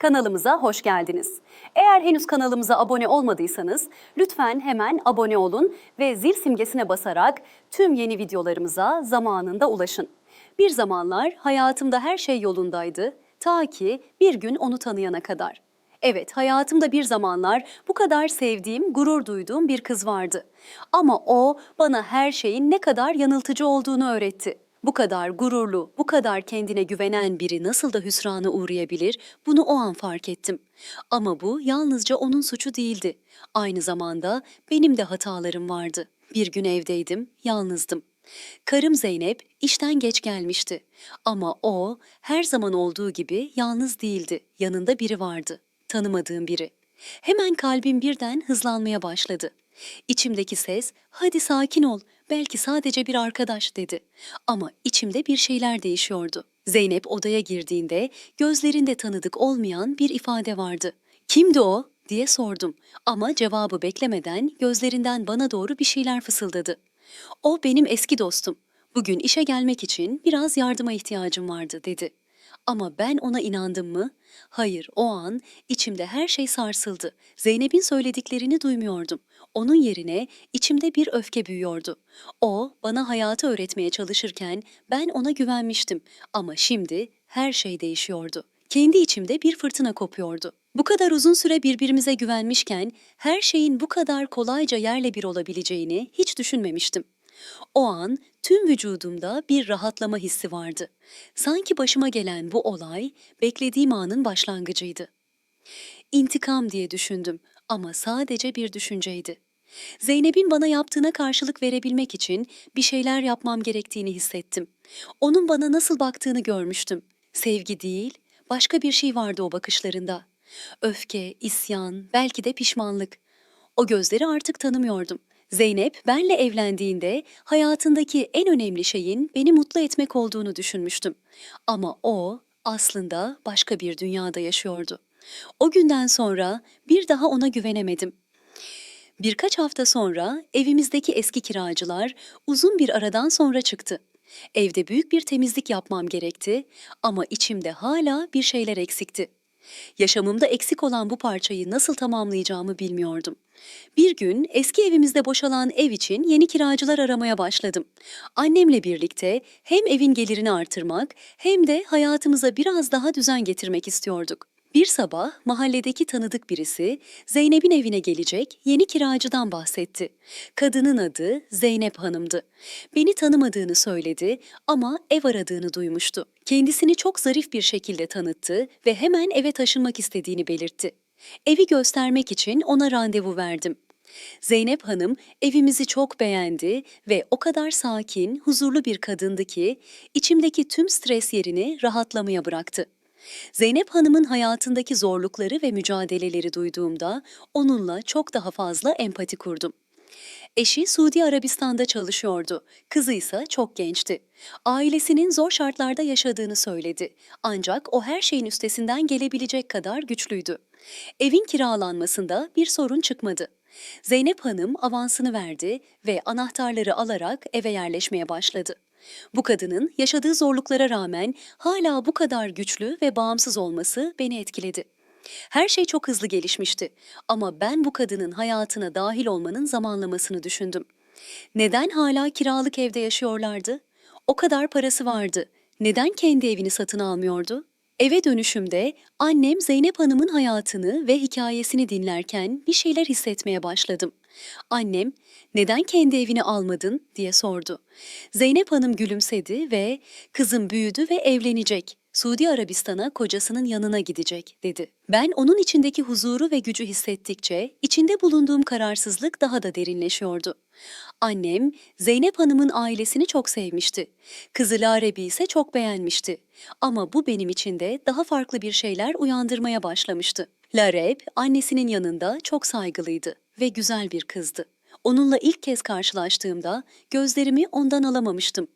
Kanalımıza hoş geldiniz. Eğer henüz kanalımıza abone olmadıysanız lütfen hemen abone olun ve zil simgesine basarak tüm yeni videolarımıza zamanında ulaşın. Bir zamanlar hayatımda her şey yolundaydı ta ki bir gün onu tanıyana kadar. Evet, hayatımda bir zamanlar bu kadar sevdiğim, gurur duyduğum bir kız vardı. Ama o bana her şeyin ne kadar yanıltıcı olduğunu öğretti. Bu kadar gururlu, bu kadar kendine güvenen biri nasıl da hüsrana uğrayabilir, bunu o an fark ettim. Ama bu yalnızca onun suçu değildi. Aynı zamanda benim de hatalarım vardı. Bir gün evdeydim, yalnızdım. Karım Zeynep işten geç gelmişti. Ama o her zaman olduğu gibi yalnız değildi. Yanında biri vardı. Tanımadığım biri. Hemen kalbim birden hızlanmaya başladı. İçimdeki ses, hadi sakin ol, belki sadece bir arkadaş dedi. Ama içimde bir şeyler değişiyordu. Zeynep odaya girdiğinde gözlerinde tanıdık olmayan bir ifade vardı. Kimdi o? diye sordum. Ama cevabı beklemeden gözlerinden bana doğru bir şeyler fısıldadı. O benim eski dostum. Bugün işe gelmek için biraz yardıma ihtiyacım vardı dedi. Ama ben ona inandım mı? Hayır, o an içimde her şey sarsıldı. Zeynep'in söylediklerini duymuyordum. Onun yerine içimde bir öfke büyüyordu. O bana hayatı öğretmeye çalışırken ben ona güvenmiştim ama şimdi her şey değişiyordu. Kendi içimde bir fırtına kopuyordu. Bu kadar uzun süre birbirimize güvenmişken her şeyin bu kadar kolayca yerle bir olabileceğini hiç düşünmemiştim. O an tüm vücudumda bir rahatlama hissi vardı. Sanki başıma gelen bu olay beklediğim anın başlangıcıydı. İntikam diye düşündüm ama sadece bir düşünceydi. Zeynep'in bana yaptığına karşılık verebilmek için bir şeyler yapmam gerektiğini hissettim. Onun bana nasıl baktığını görmüştüm. Sevgi değil, başka bir şey vardı o bakışlarında. Öfke, isyan, belki de pişmanlık. O gözleri artık tanımıyordum. Zeynep benle evlendiğinde hayatındaki en önemli şeyin beni mutlu etmek olduğunu düşünmüştüm. Ama o aslında başka bir dünyada yaşıyordu. O günden sonra bir daha ona güvenemedim. Birkaç hafta sonra evimizdeki eski kiracılar uzun bir aradan sonra çıktı. Evde büyük bir temizlik yapmam gerekti ama içimde hala bir şeyler eksikti. Yaşamımda eksik olan bu parçayı nasıl tamamlayacağımı bilmiyordum. Bir gün eski evimizde boşalan ev için yeni kiracılar aramaya başladım. Annemle birlikte hem evin gelirini artırmak hem de hayatımıza biraz daha düzen getirmek istiyorduk. Bir sabah mahalledeki tanıdık birisi Zeynep'in evine gelecek yeni kiracıdan bahsetti. Kadının adı Zeynep Hanım'dı. Beni tanımadığını söyledi ama ev aradığını duymuştu. Kendisini çok zarif bir şekilde tanıttı ve hemen eve taşınmak istediğini belirtti. Evi göstermek için ona randevu verdim. Zeynep Hanım evimizi çok beğendi ve o kadar sakin, huzurlu bir kadındı ki içimdeki tüm stres yerini rahatlamaya bıraktı. Zeynep Hanım'ın hayatındaki zorlukları ve mücadeleleri duyduğumda onunla çok daha fazla empati kurdum. Eşi Suudi Arabistan'da çalışıyordu. Kızı ise çok gençti. Ailesinin zor şartlarda yaşadığını söyledi. Ancak o her şeyin üstesinden gelebilecek kadar güçlüydü. Evin kiralanmasında bir sorun çıkmadı. Zeynep Hanım avansını verdi ve anahtarları alarak eve yerleşmeye başladı. Bu kadının yaşadığı zorluklara rağmen hala bu kadar güçlü ve bağımsız olması beni etkiledi. Her şey çok hızlı gelişmişti ama ben bu kadının hayatına dahil olmanın zamanlamasını düşündüm. Neden hala kiralık evde yaşıyorlardı? O kadar parası vardı. Neden kendi evini satın almıyordu? Eve dönüşümde annem Zeynep Hanım'ın hayatını ve hikayesini dinlerken bir şeyler hissetmeye başladım. Annem, neden kendi evini almadın diye sordu. Zeynep Hanım gülümsedi ve kızım büyüdü ve evlenecek. Suudi Arabistan'a kocasının yanına gidecek dedi. Ben onun içindeki huzuru ve gücü hissettikçe içinde bulunduğum kararsızlık daha da derinleşiyordu. Annem Zeynep Hanım'ın ailesini çok sevmişti. Kızı Larebi ise çok beğenmişti. Ama bu benim içinde daha farklı bir şeyler uyandırmaya başlamıştı. Lareb annesinin yanında çok saygılıydı ve güzel bir kızdı. Onunla ilk kez karşılaştığımda gözlerimi ondan alamamıştım.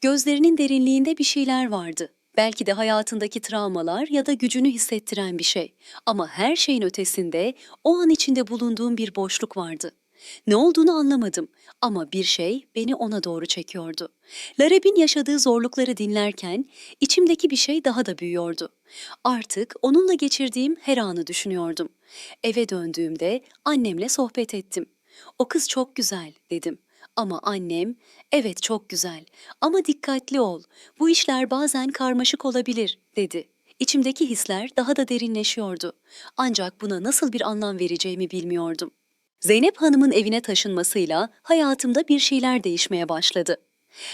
Gözlerinin derinliğinde bir şeyler vardı. Belki de hayatındaki travmalar ya da gücünü hissettiren bir şey. Ama her şeyin ötesinde o an içinde bulunduğum bir boşluk vardı. Ne olduğunu anlamadım ama bir şey beni ona doğru çekiyordu. Lareb'in yaşadığı zorlukları dinlerken içimdeki bir şey daha da büyüyordu. Artık onunla geçirdiğim her anı düşünüyordum. Eve döndüğümde annemle sohbet ettim. O kız çok güzel dedim. Ama annem, evet çok güzel ama dikkatli ol. Bu işler bazen karmaşık olabilir dedi. İçimdeki hisler daha da derinleşiyordu. Ancak buna nasıl bir anlam vereceğimi bilmiyordum. Zeynep Hanım'ın evine taşınmasıyla hayatımda bir şeyler değişmeye başladı.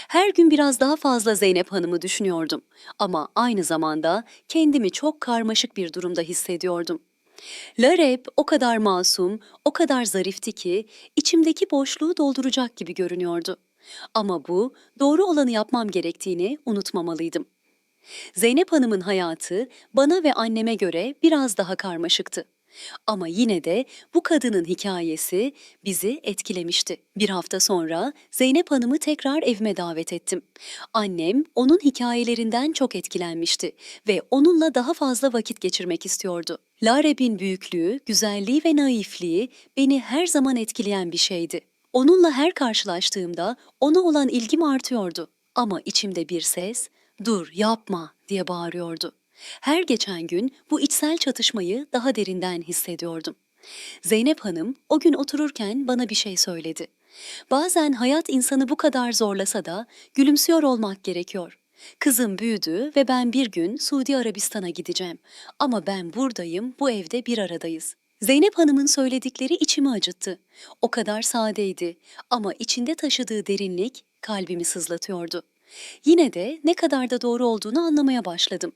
Her gün biraz daha fazla Zeynep Hanım'ı düşünüyordum ama aynı zamanda kendimi çok karmaşık bir durumda hissediyordum. Larep o kadar masum, o kadar zarifti ki içimdeki boşluğu dolduracak gibi görünüyordu. Ama bu doğru olanı yapmam gerektiğini unutmamalıydım. Zeynep Hanım'ın hayatı bana ve anneme göre biraz daha karmaşıktı. Ama yine de bu kadının hikayesi bizi etkilemişti. Bir hafta sonra Zeynep Hanım'ı tekrar evime davet ettim. Annem onun hikayelerinden çok etkilenmişti ve onunla daha fazla vakit geçirmek istiyordu. Lareb'in büyüklüğü, güzelliği ve naifliği beni her zaman etkileyen bir şeydi. Onunla her karşılaştığımda ona olan ilgim artıyordu. Ama içimde bir ses, ''Dur, yapma'' diye bağırıyordu. Her geçen gün bu içsel çatışmayı daha derinden hissediyordum. Zeynep Hanım o gün otururken bana bir şey söyledi. Bazen hayat insanı bu kadar zorlasa da gülümsüyor olmak gerekiyor. Kızım büyüdü ve ben bir gün Suudi Arabistan'a gideceğim. Ama ben buradayım, bu evde bir aradayız. Zeynep Hanım'ın söyledikleri içimi acıttı. O kadar sadeydi ama içinde taşıdığı derinlik kalbimi sızlatıyordu. Yine de ne kadar da doğru olduğunu anlamaya başladım.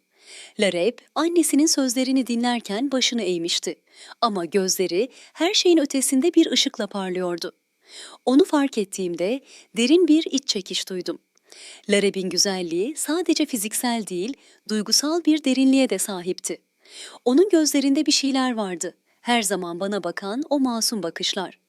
Larep annesinin sözlerini dinlerken başını eğmişti. Ama gözleri her şeyin ötesinde bir ışıkla parlıyordu. Onu fark ettiğimde derin bir iç çekiş duydum. Lareb'in güzelliği sadece fiziksel değil, duygusal bir derinliğe de sahipti. Onun gözlerinde bir şeyler vardı. Her zaman bana bakan o masum bakışlar.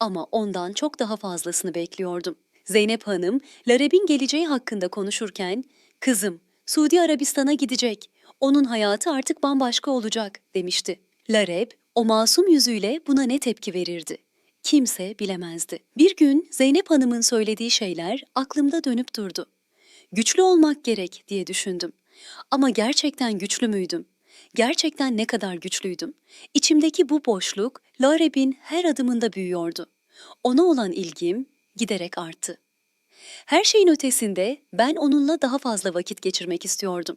Ama ondan çok daha fazlasını bekliyordum. Zeynep Hanım, Lareb'in geleceği hakkında konuşurken, "Kızım, Suudi Arabistan'a gidecek. Onun hayatı artık bambaşka olacak demişti. Lareb o masum yüzüyle buna ne tepki verirdi? Kimse bilemezdi. Bir gün Zeynep Hanım'ın söylediği şeyler aklımda dönüp durdu. Güçlü olmak gerek diye düşündüm. Ama gerçekten güçlü müydüm? Gerçekten ne kadar güçlüydüm? İçimdeki bu boşluk Lareb'in her adımında büyüyordu. Ona olan ilgim giderek arttı. Her şeyin ötesinde ben onunla daha fazla vakit geçirmek istiyordum.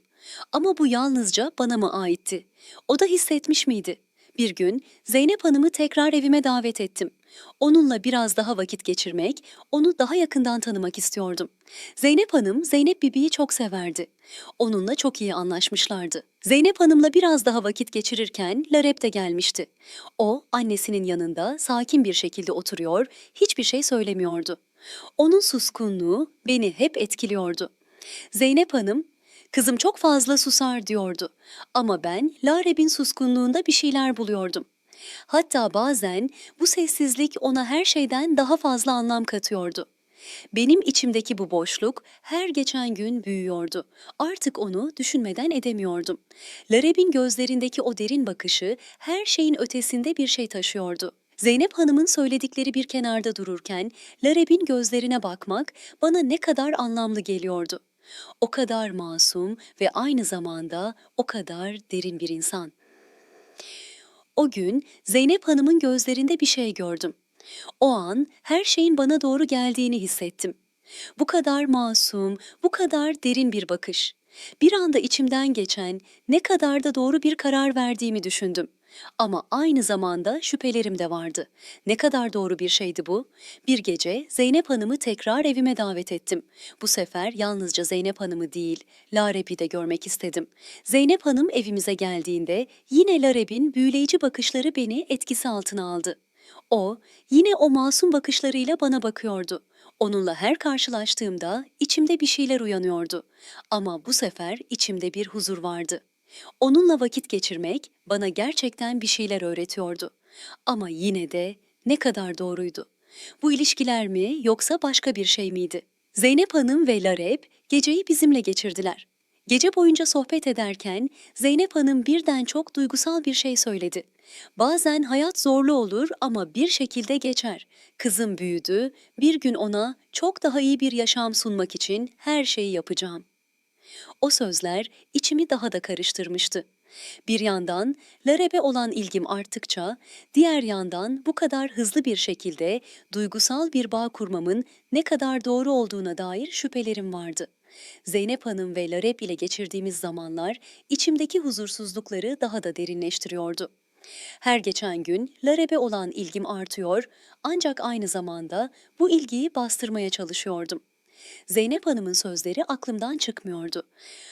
Ama bu yalnızca bana mı aitti? O da hissetmiş miydi? Bir gün Zeynep Hanım'ı tekrar evime davet ettim. Onunla biraz daha vakit geçirmek, onu daha yakından tanımak istiyordum. Zeynep Hanım, Zeynep Bibi'yi çok severdi. Onunla çok iyi anlaşmışlardı. Zeynep Hanım'la biraz daha vakit geçirirken Larep de gelmişti. O, annesinin yanında sakin bir şekilde oturuyor, hiçbir şey söylemiyordu. Onun suskunluğu beni hep etkiliyordu. Zeynep Hanım, kızım çok fazla susar diyordu. Ama ben Lareb'in suskunluğunda bir şeyler buluyordum. Hatta bazen bu sessizlik ona her şeyden daha fazla anlam katıyordu. Benim içimdeki bu boşluk her geçen gün büyüyordu. Artık onu düşünmeden edemiyordum. Lareb'in gözlerindeki o derin bakışı her şeyin ötesinde bir şey taşıyordu. Zeynep Hanım'ın söyledikleri bir kenarda dururken Lareb'in gözlerine bakmak bana ne kadar anlamlı geliyordu. O kadar masum ve aynı zamanda o kadar derin bir insan. O gün Zeynep Hanım'ın gözlerinde bir şey gördüm. O an her şeyin bana doğru geldiğini hissettim. Bu kadar masum, bu kadar derin bir bakış. Bir anda içimden geçen ne kadar da doğru bir karar verdiğimi düşündüm. Ama aynı zamanda şüphelerim de vardı. Ne kadar doğru bir şeydi bu? Bir gece Zeynep Hanım'ı tekrar evime davet ettim. Bu sefer yalnızca Zeynep Hanım'ı değil, Lareb'i de görmek istedim. Zeynep Hanım evimize geldiğinde yine Lareb'in büyüleyici bakışları beni etkisi altına aldı. O, yine o masum bakışlarıyla bana bakıyordu. Onunla her karşılaştığımda içimde bir şeyler uyanıyordu. Ama bu sefer içimde bir huzur vardı. Onunla vakit geçirmek bana gerçekten bir şeyler öğretiyordu. Ama yine de ne kadar doğruydu. Bu ilişkiler mi yoksa başka bir şey miydi? Zeynep Hanım ve Larep geceyi bizimle geçirdiler. Gece boyunca sohbet ederken Zeynep Hanım birden çok duygusal bir şey söyledi. Bazen hayat zorlu olur ama bir şekilde geçer. Kızım büyüdü, bir gün ona çok daha iyi bir yaşam sunmak için her şeyi yapacağım. O sözler içimi daha da karıştırmıştı. Bir yandan Lareb'e olan ilgim arttıkça, diğer yandan bu kadar hızlı bir şekilde duygusal bir bağ kurmamın ne kadar doğru olduğuna dair şüphelerim vardı. Zeynep Hanım ve Lareb ile geçirdiğimiz zamanlar içimdeki huzursuzlukları daha da derinleştiriyordu. Her geçen gün Lareb'e olan ilgim artıyor ancak aynı zamanda bu ilgiyi bastırmaya çalışıyordum. Zeynep Hanım'ın sözleri aklımdan çıkmıyordu.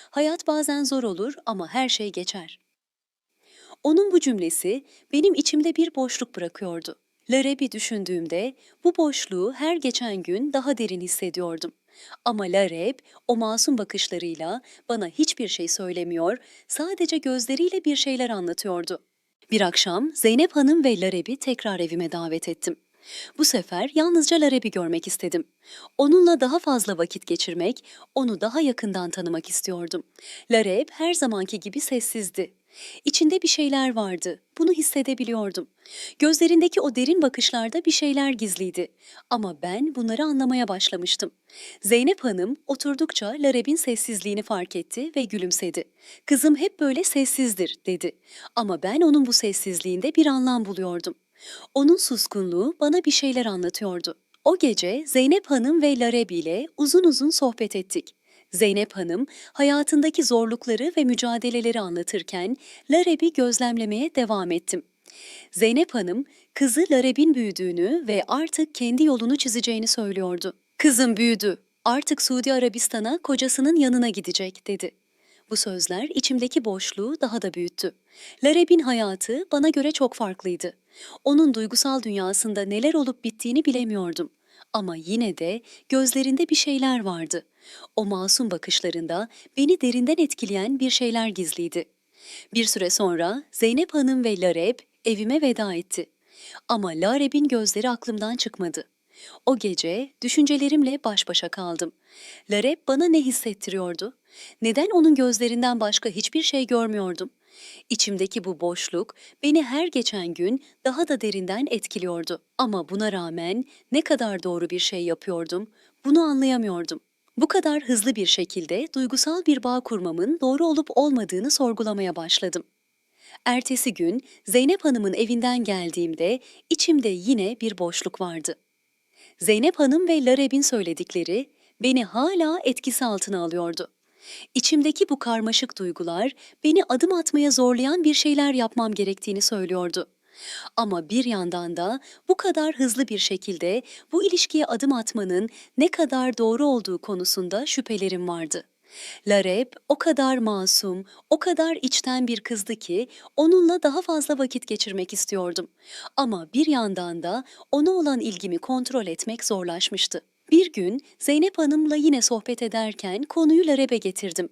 Hayat bazen zor olur ama her şey geçer. Onun bu cümlesi benim içimde bir boşluk bırakıyordu. Lareb'i düşündüğümde bu boşluğu her geçen gün daha derin hissediyordum. Ama Lareb o masum bakışlarıyla bana hiçbir şey söylemiyor, sadece gözleriyle bir şeyler anlatıyordu. Bir akşam Zeynep Hanım ve Lareb'i tekrar evime davet ettim. Bu sefer yalnızca Lareb'i görmek istedim. Onunla daha fazla vakit geçirmek, onu daha yakından tanımak istiyordum. Lareb her zamanki gibi sessizdi. İçinde bir şeyler vardı. Bunu hissedebiliyordum. Gözlerindeki o derin bakışlarda bir şeyler gizliydi. Ama ben bunları anlamaya başlamıştım. Zeynep Hanım oturdukça Lareb'in sessizliğini fark etti ve gülümsedi. Kızım hep böyle sessizdir dedi. Ama ben onun bu sessizliğinde bir anlam buluyordum. Onun suskunluğu bana bir şeyler anlatıyordu. O gece Zeynep Hanım ve Lareb ile uzun uzun sohbet ettik. Zeynep Hanım hayatındaki zorlukları ve mücadeleleri anlatırken Lareb'i gözlemlemeye devam ettim. Zeynep Hanım kızı Lareb'in büyüdüğünü ve artık kendi yolunu çizeceğini söylüyordu. Kızım büyüdü, artık Suudi Arabistan'a kocasının yanına gidecek dedi. Bu sözler içimdeki boşluğu daha da büyüttü. Lareb'in hayatı bana göre çok farklıydı. Onun duygusal dünyasında neler olup bittiğini bilemiyordum. Ama yine de gözlerinde bir şeyler vardı. O masum bakışlarında beni derinden etkileyen bir şeyler gizliydi. Bir süre sonra Zeynep Hanım ve Lareb evime veda etti. Ama Lareb'in gözleri aklımdan çıkmadı. O gece düşüncelerimle baş başa kaldım. Lareb bana ne hissettiriyordu? Neden onun gözlerinden başka hiçbir şey görmüyordum? İçimdeki bu boşluk beni her geçen gün daha da derinden etkiliyordu. Ama buna rağmen ne kadar doğru bir şey yapıyordum, bunu anlayamıyordum. Bu kadar hızlı bir şekilde duygusal bir bağ kurmamın doğru olup olmadığını sorgulamaya başladım. Ertesi gün Zeynep Hanım'ın evinden geldiğimde içimde yine bir boşluk vardı. Zeynep Hanım ve Lareb'in söyledikleri beni hala etkisi altına alıyordu. İçimdeki bu karmaşık duygular beni adım atmaya zorlayan bir şeyler yapmam gerektiğini söylüyordu. Ama bir yandan da bu kadar hızlı bir şekilde bu ilişkiye adım atmanın ne kadar doğru olduğu konusunda şüphelerim vardı. Lareb o kadar masum, o kadar içten bir kızdı ki onunla daha fazla vakit geçirmek istiyordum. Ama bir yandan da ona olan ilgimi kontrol etmek zorlaşmıştı. Bir gün Zeynep Hanım'la yine sohbet ederken konuyu Lareb'e getirdim.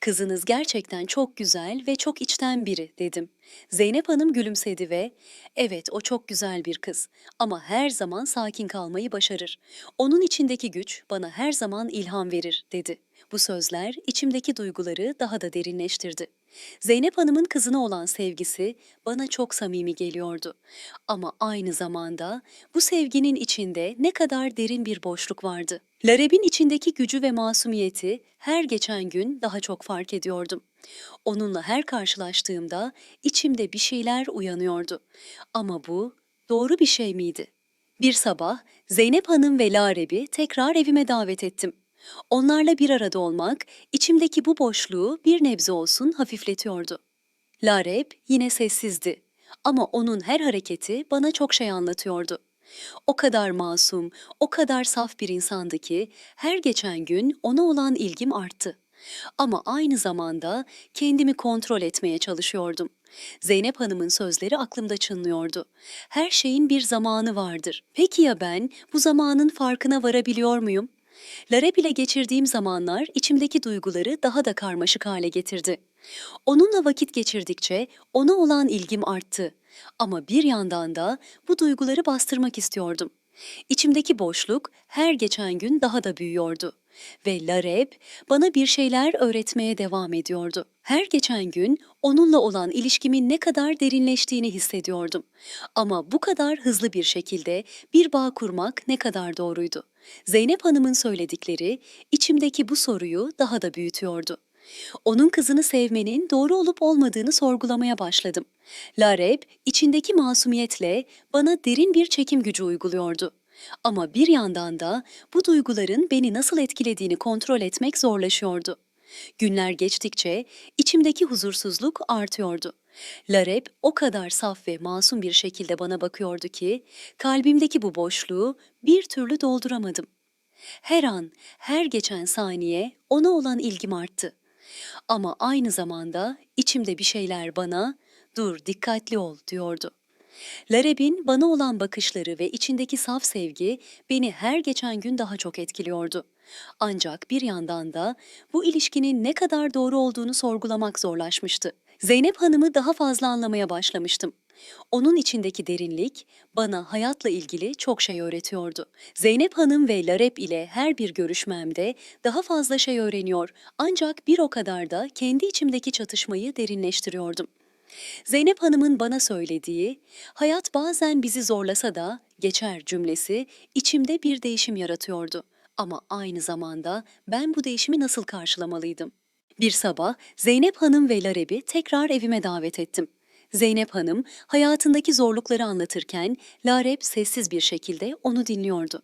Kızınız gerçekten çok güzel ve çok içten biri dedim. Zeynep Hanım gülümsedi ve evet o çok güzel bir kız ama her zaman sakin kalmayı başarır. Onun içindeki güç bana her zaman ilham verir dedi. Bu sözler içimdeki duyguları daha da derinleştirdi. Zeynep Hanım'ın kızına olan sevgisi bana çok samimi geliyordu. Ama aynı zamanda bu sevginin içinde ne kadar derin bir boşluk vardı. Lareb'in içindeki gücü ve masumiyeti her geçen gün daha çok fark ediyordum. Onunla her karşılaştığımda içimde bir şeyler uyanıyordu. Ama bu doğru bir şey miydi? Bir sabah Zeynep Hanım ve Lareb'i tekrar evime davet ettim. Onlarla bir arada olmak içimdeki bu boşluğu bir nebze olsun hafifletiyordu. Lareb yine sessizdi ama onun her hareketi bana çok şey anlatıyordu. O kadar masum, o kadar saf bir insandı ki her geçen gün ona olan ilgim arttı. Ama aynı zamanda kendimi kontrol etmeye çalışıyordum. Zeynep Hanım'ın sözleri aklımda çınlıyordu. Her şeyin bir zamanı vardır. Peki ya ben bu zamanın farkına varabiliyor muyum? Lareb ile geçirdiğim zamanlar içimdeki duyguları daha da karmaşık hale getirdi. Onunla vakit geçirdikçe ona olan ilgim arttı. Ama bir yandan da bu duyguları bastırmak istiyordum. İçimdeki boşluk her geçen gün daha da büyüyordu. ve Lareb bana bir şeyler öğretmeye devam ediyordu. Her geçen gün onunla olan ilişkimin ne kadar derinleştiğini hissediyordum. Ama bu kadar hızlı bir şekilde bir bağ kurmak ne kadar doğruydu. Zeynep Hanım'ın söyledikleri içimdeki bu soruyu daha da büyütüyordu. Onun kızını sevmenin doğru olup olmadığını sorgulamaya başladım. Lareb içindeki masumiyetle bana derin bir çekim gücü uyguluyordu. Ama bir yandan da bu duyguların beni nasıl etkilediğini kontrol etmek zorlaşıyordu. Günler geçtikçe içimdeki huzursuzluk artıyordu. Lareb o kadar saf ve masum bir şekilde bana bakıyordu ki kalbimdeki bu boşluğu bir türlü dolduramadım. Her an, her geçen saniye ona olan ilgim arttı. Ama aynı zamanda içimde bir şeyler bana "Dur, dikkatli ol." diyordu. Lareb'in bana olan bakışları ve içindeki saf sevgi beni her geçen gün daha çok etkiliyordu. Ancak bir yandan da bu ilişkinin ne kadar doğru olduğunu sorgulamak zorlaşmıştı. Zeynep Hanım'ı daha fazla anlamaya başlamıştım. Onun içindeki derinlik bana hayatla ilgili çok şey öğretiyordu. Zeynep Hanım ve Larep ile her bir görüşmemde daha fazla şey öğreniyor ancak bir o kadar da kendi içimdeki çatışmayı derinleştiriyordum. Zeynep Hanım'ın bana söylediği, hayat bazen bizi zorlasa da geçer cümlesi içimde bir değişim yaratıyordu. Ama aynı zamanda ben bu değişimi nasıl karşılamalıydım? Bir sabah Zeynep Hanım ve Lareb'i tekrar evime davet ettim. Zeynep Hanım hayatındaki zorlukları anlatırken Lareb sessiz bir şekilde onu dinliyordu.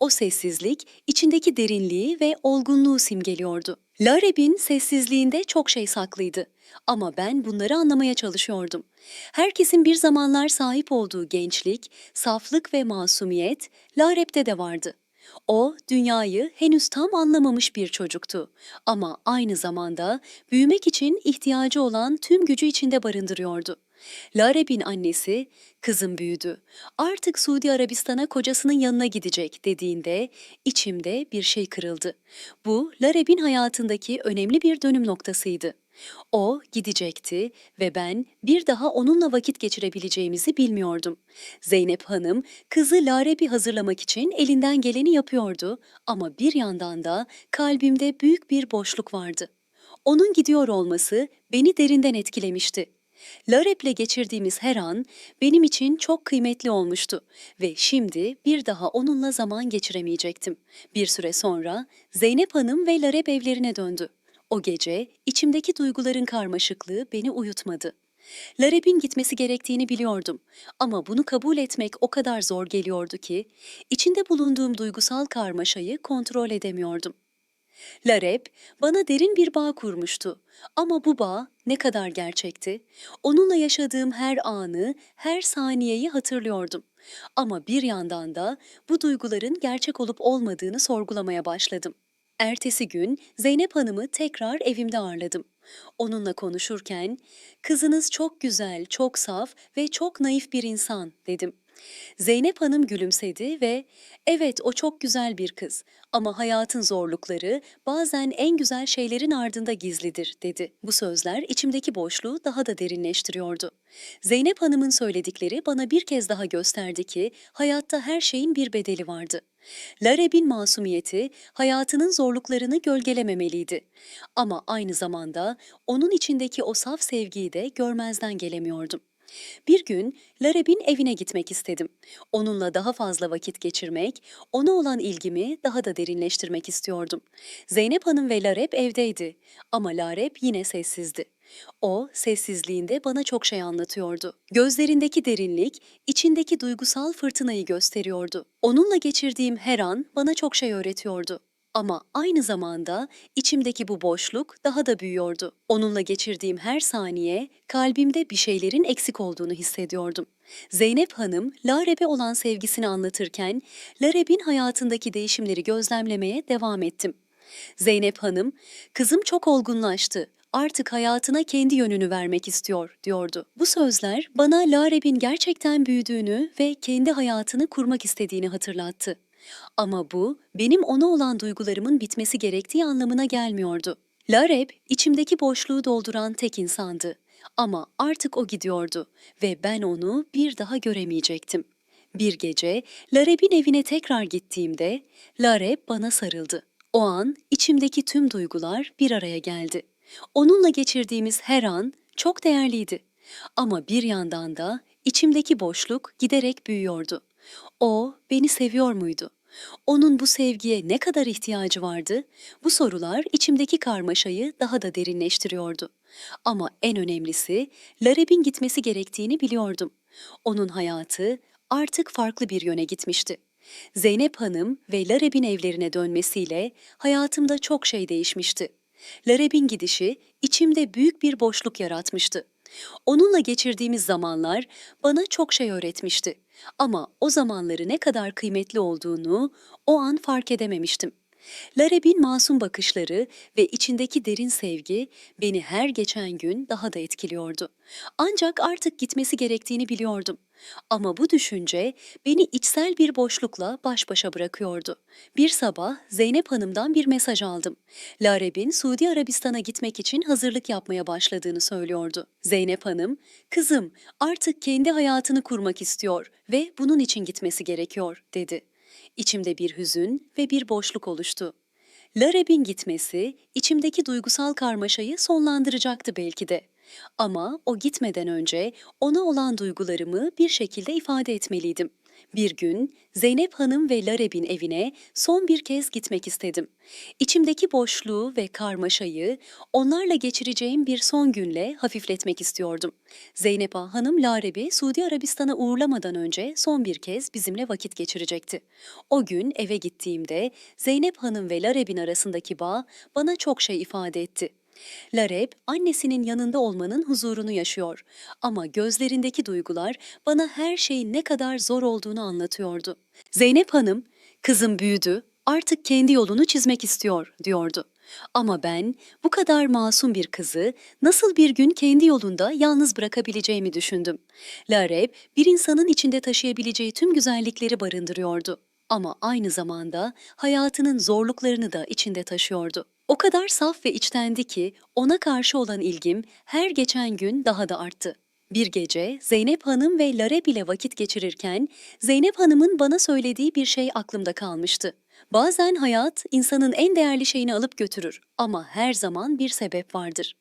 O sessizlik içindeki derinliği ve olgunluğu simgeliyordu. Lareb'in sessizliğinde çok şey saklıydı ama ben bunları anlamaya çalışıyordum. Herkesin bir zamanlar sahip olduğu gençlik, saflık ve masumiyet Lareb'de de vardı. O, dünyayı henüz tam anlamamış bir çocuktu ama aynı zamanda büyümek için ihtiyacı olan tüm gücü içinde barındırıyordu. Lareb'in annesi, kızım büyüdü, artık Suudi Arabistan'a kocasının yanına gidecek dediğinde içimde bir şey kırıldı. Bu, Lareb'in hayatındaki önemli bir dönüm noktasıydı. O gidecekti ve ben bir daha onunla vakit geçirebileceğimizi bilmiyordum. Zeynep Hanım kızı Lareb'i hazırlamak için elinden geleni yapıyordu ama bir yandan da kalbimde büyük bir boşluk vardı. Onun gidiyor olması beni derinden etkilemişti. Lareb'le geçirdiğimiz her an benim için çok kıymetli olmuştu ve şimdi bir daha onunla zaman geçiremeyecektim. Bir süre sonra Zeynep Hanım ve Lareb evlerine döndü. O gece içimdeki duyguların karmaşıklığı beni uyutmadı. Lareb'in gitmesi gerektiğini biliyordum ama bunu kabul etmek o kadar zor geliyordu ki içinde bulunduğum duygusal karmaşayı kontrol edemiyordum. Lareb bana derin bir bağ kurmuştu ama bu bağ ne kadar gerçekti? Onunla yaşadığım her anı, her saniyeyi hatırlıyordum. Ama bir yandan da bu duyguların gerçek olup olmadığını sorgulamaya başladım. Ertesi gün Zeynep Hanım'ı tekrar evimde ağırladım. Onunla konuşurken, "Kızınız çok güzel, çok saf ve çok naif bir insan." dedim. Zeynep Hanım gülümsedi ve "Evet, o çok güzel bir kız ama hayatın zorlukları bazen en güzel şeylerin ardında gizlidir." dedi. Bu sözler içimdeki boşluğu daha da derinleştiriyordu. Zeynep Hanım'ın söyledikleri bana bir kez daha gösterdi ki hayatta her şeyin bir bedeli vardı. Lareb'in masumiyeti hayatının zorluklarını gölgelememeliydi. Ama aynı zamanda onun içindeki o saf sevgiyi de görmezden gelemiyordum. Bir gün Lareb'in evine gitmek istedim. Onunla daha fazla vakit geçirmek, ona olan ilgimi daha da derinleştirmek istiyordum. Zeynep Hanım ve Lareb evdeydi ama Lareb yine sessizdi. O sessizliğinde bana çok şey anlatıyordu. Gözlerindeki derinlik, içindeki duygusal fırtınayı gösteriyordu. Onunla geçirdiğim her an bana çok şey öğretiyordu. Ama aynı zamanda içimdeki bu boşluk daha da büyüyordu. Onunla geçirdiğim her saniye kalbimde bir şeylerin eksik olduğunu hissediyordum. Zeynep Hanım Lareb'e olan sevgisini anlatırken Lareb'in hayatındaki değişimleri gözlemlemeye devam ettim. Zeynep Hanım, "Kızım çok olgunlaştı. Artık hayatına kendi yönünü vermek istiyor." diyordu. Bu sözler bana Lareb'in gerçekten büyüdüğünü ve kendi hayatını kurmak istediğini hatırlattı. Ama bu benim ona olan duygularımın bitmesi gerektiği anlamına gelmiyordu. Lareb içimdeki boşluğu dolduran tek insandı. Ama artık o gidiyordu ve ben onu bir daha göremeyecektim. Bir gece Lareb'in evine tekrar gittiğimde Lareb bana sarıldı. O an içimdeki tüm duygular bir araya geldi. Onunla geçirdiğimiz her an çok değerliydi. Ama bir yandan da içimdeki boşluk giderek büyüyordu. O beni seviyor muydu? Onun bu sevgiye ne kadar ihtiyacı vardı? Bu sorular içimdeki karmaşayı daha da derinleştiriyordu. Ama en önemlisi Lareb'in gitmesi gerektiğini biliyordum. Onun hayatı artık farklı bir yöne gitmişti. Zeynep Hanım ve Lareb'in evlerine dönmesiyle hayatımda çok şey değişmişti. Lareb'in gidişi içimde büyük bir boşluk yaratmıştı. Onunla geçirdiğimiz zamanlar bana çok şey öğretmişti. Ama o zamanları ne kadar kıymetli olduğunu o an fark edememiştim. Lareb'in masum bakışları ve içindeki derin sevgi beni her geçen gün daha da etkiliyordu. Ancak artık gitmesi gerektiğini biliyordum. Ama bu düşünce beni içsel bir boşlukla baş başa bırakıyordu. Bir sabah Zeynep Hanım'dan bir mesaj aldım. Lareb'in Suudi Arabistan'a gitmek için hazırlık yapmaya başladığını söylüyordu. Zeynep Hanım, "Kızım, artık kendi hayatını kurmak istiyor ve bunun için gitmesi gerekiyor." dedi. İçimde bir hüzün ve bir boşluk oluştu. Lareb'in gitmesi içimdeki duygusal karmaşayı sonlandıracaktı belki de. Ama o gitmeden önce ona olan duygularımı bir şekilde ifade etmeliydim. Bir gün Zeynep Hanım ve Lareb'in evine son bir kez gitmek istedim. İçimdeki boşluğu ve karmaşayı onlarla geçireceğim bir son günle hafifletmek istiyordum. Zeynep Hanım Lareb'i Suudi Arabistan'a uğurlamadan önce son bir kez bizimle vakit geçirecekti. O gün eve gittiğimde Zeynep Hanım ve Lareb'in arasındaki bağ bana çok şey ifade etti. Lareb, annesinin yanında olmanın huzurunu yaşıyor ama gözlerindeki duygular bana her şeyin ne kadar zor olduğunu anlatıyordu. Zeynep Hanım, kızım büyüdü, artık kendi yolunu çizmek istiyor, diyordu. Ama ben bu kadar masum bir kızı nasıl bir gün kendi yolunda yalnız bırakabileceğimi düşündüm. Lareb, bir insanın içinde taşıyabileceği tüm güzellikleri barındırıyordu. Ama aynı zamanda hayatının zorluklarını da içinde taşıyordu. O kadar saf ve içtendi ki ona karşı olan ilgim her geçen gün daha da arttı. Bir gece Zeynep Hanım ve Lareb ile vakit geçirirken Zeynep Hanım'ın bana söylediği bir şey aklımda kalmıştı. Bazen hayat insanın en değerli şeyini alıp götürür ama her zaman bir sebep vardır.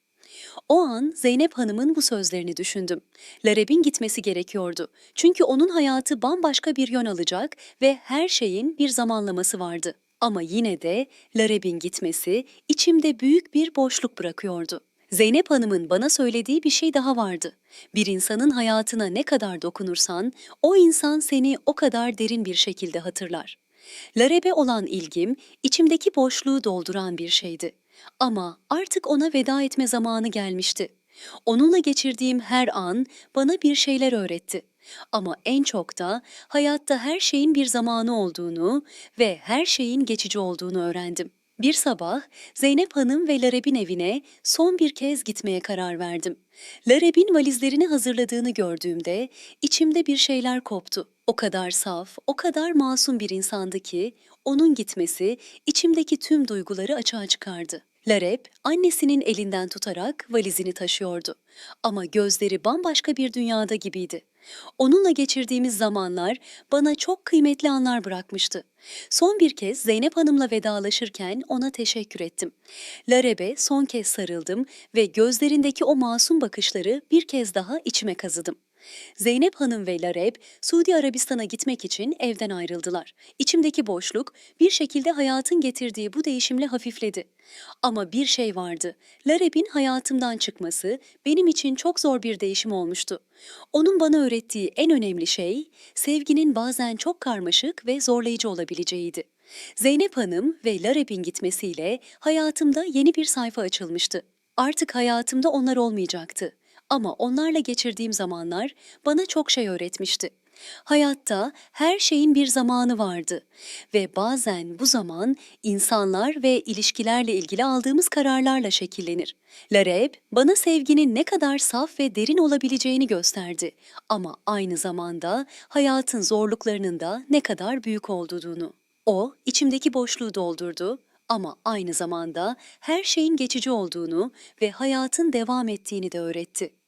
O an Zeynep Hanım'ın bu sözlerini düşündüm. Lareb'in gitmesi gerekiyordu. Çünkü onun hayatı bambaşka bir yön alacak ve her şeyin bir zamanlaması vardı. Ama yine de Lareb'in gitmesi içimde büyük bir boşluk bırakıyordu. Zeynep Hanım'ın bana söylediği bir şey daha vardı. Bir insanın hayatına ne kadar dokunursan, o insan seni o kadar derin bir şekilde hatırlar. Lareb'e olan ilgim içimdeki boşluğu dolduran bir şeydi. Ama artık ona veda etme zamanı gelmişti. Onunla geçirdiğim her an bana bir şeyler öğretti. Ama en çok da hayatta her şeyin bir zamanı olduğunu ve her şeyin geçici olduğunu öğrendim. Bir sabah Zeynep Hanım ve Lareb'in evine son bir kez gitmeye karar verdim. Lareb'in valizlerini hazırladığını gördüğümde içimde bir şeyler koptu. O kadar saf, o kadar masum bir insandı ki onun gitmesi içimdeki tüm duyguları açığa çıkardı. Lareb annesinin elinden tutarak valizini taşıyordu. Ama gözleri bambaşka bir dünyada gibiydi. Onunla geçirdiğimiz zamanlar bana çok kıymetli anlar bırakmıştı. Son bir kez Zeynep Hanım'la vedalaşırken ona teşekkür ettim. Lareb'e son kez sarıldım ve gözlerindeki o masum bakışları bir kez daha içime kazıdım. Zeynep Hanım ve Lareb Suudi Arabistan'a gitmek için evden ayrıldılar. İçimdeki boşluk bir şekilde hayatın getirdiği bu değişimle hafifledi. Ama bir şey vardı. Lareb'in hayatımdan çıkması benim için çok zor bir değişim olmuştu. Onun bana öğrettiği en önemli şey sevginin bazen çok karmaşık ve zorlayıcı olabileceğiydi. Zeynep Hanım ve Lareb'in gitmesiyle hayatımda yeni bir sayfa açılmıştı. Artık hayatımda onlar olmayacaktı. Ama onlarla geçirdiğim zamanlar bana çok şey öğretmişti. Hayatta her şeyin bir zamanı vardı ve bazen bu zaman insanlar ve ilişkilerle ilgili aldığımız kararlarla şekillenir. Lareb bana sevginin ne kadar saf ve derin olabileceğini gösterdi ama aynı zamanda hayatın zorluklarının da ne kadar büyük olduğunu. O içimdeki boşluğu doldurdu ama aynı zamanda her şeyin geçici olduğunu ve hayatın devam ettiğini de öğretti.